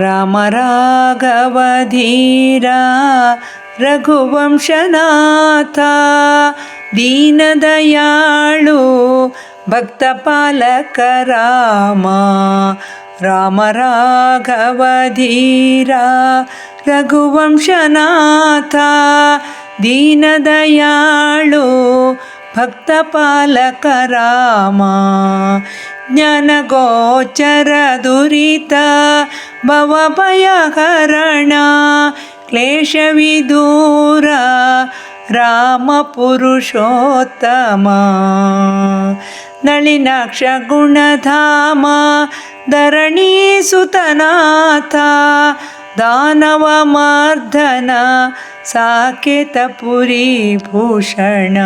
Ram राघवधीरा रघुवंशनाथा दीनदयाळु भक्तपालक Rama Ram राघवधीरा रघुवंशनाथा दीनदयाळु भक्तपालक Rama ज्ञानगोचरदुरित भवभयहरण क्लेशविदूर रामपुरुषोत्तमा। नलिनाक्षगुणधाम धरणीसुतनाथ दानवमर्दन साकेतपुरीभूषण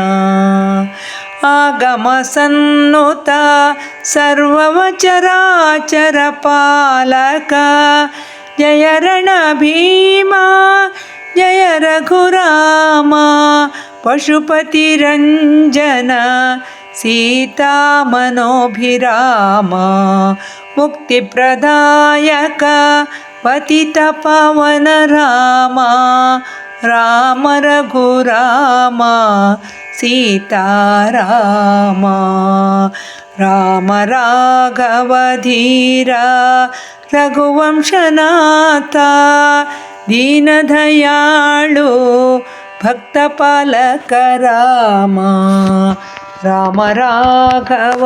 आगमसन्नुत सर्ववचराचरपालक। Jai रणभीमा Jai Raghurama पशुपतिरञ्जन सीतामनोभिरामा मुक्तिप्रदायक पतितपवन Rama Ram Raghurama Sitarama. Ram राघवधीरा रघुवंशनाथा दीनदयाळु भक्तपालक Rama Ram राघवधीरा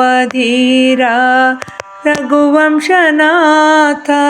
रघुवंशनाथा